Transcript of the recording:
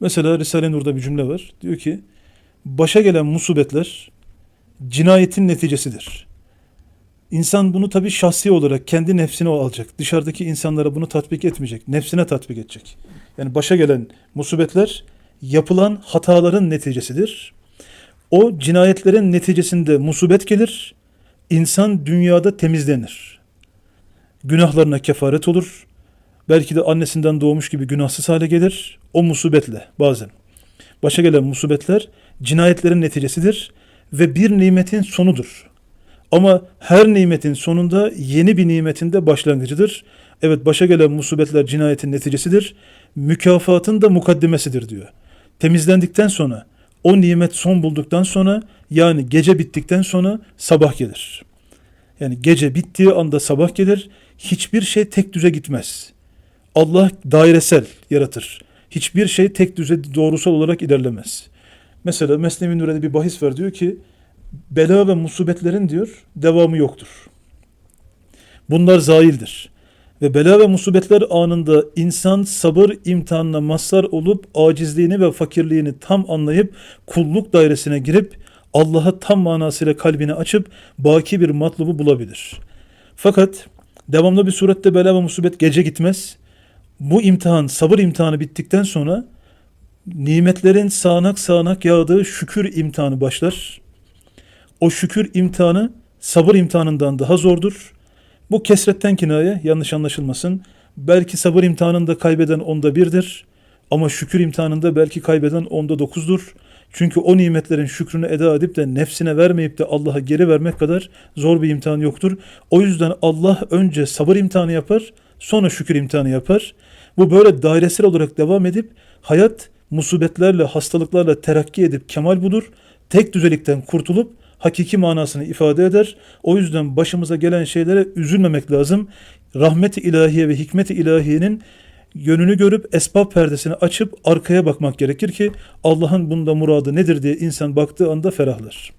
Mesela Risale-i Nur'da bir cümle var. Diyor ki başa gelen musibetler cinayetin neticesidir. İnsan bunu tabii şahsi olarak kendi nefsine alacak. Dışarıdaki insanlara bunu tatbik etmeyecek. Nefsine tatbik edecek. Yani başa gelen musibetler yapılan hataların neticesidir. O cinayetlerin neticesinde musibet gelir. İnsan dünyada temizlenir. Günahlarına kefaret olur. Belki de annesinden doğmuş gibi günahsız hale gelir. O musibetle bazen. Başa gelen musibetler cinayetlerin neticesidir ve bir nimetin sonudur. Ama her nimetin sonunda yeni bir nimetin de başlangıcıdır. Evet başa gelen musibetler cinayetin neticesidir. Mükafatın da mukaddimesidir diyor. Temizlendikten sonra o nimet son bulduktan sonra yani gece bittikten sonra sabah gelir. Yani gece bittiği anda sabah gelir. Hiçbir şey tek düze gitmez. Allah dairesel yaratır. Hiçbir şey tek düze doğrusal olarak ilerlemez. Mesela Mesnevi Nur'da bir bahis var diyor ki bela ve musibetlerin diyor devamı yoktur. Bunlar zaildir. Ve bela ve musibetler anında insan sabır imtihanına mazhar olup acizliğini ve fakirliğini tam anlayıp kulluk dairesine girip Allah'a tam manasıyla kalbini açıp baki bir matlubu bulabilir. Fakat devamlı bir surette bela ve musibet gece gitmez. Bu imtihan, sabır imtihanı bittikten sonra nimetlerin sağanak sağanak yağdığı şükür imtihanı başlar. O şükür imtihanı sabır imtihanından daha zordur. Bu kesretten kinaye yanlış anlaşılmasın. Belki sabır imtihanında kaybeden onda birdir. Ama şükür imtihanında belki kaybeden onda dokuzdur. Çünkü o nimetlerin şükrünü eda edip de nefsine vermeyip de Allah'a geri vermek kadar zor bir imtihan yoktur. O yüzden Allah önce sabır imtihanı yapar, sonra şükür imtihanı yapar. Bu böyle dairesel olarak devam edip hayat musibetlerle, hastalıklarla terakki edip kemal bulur. Tek düzelikten kurtulup hakiki manasını ifade eder. O yüzden başımıza gelen şeylere üzülmemek lazım. Rahmet-i ilahiye ve hikmet-i ilahiyenin yönünü görüp esbab perdesini açıp arkaya bakmak gerekir ki Allah'ın bunda muradı nedir diye insan baktığı anda ferahlar.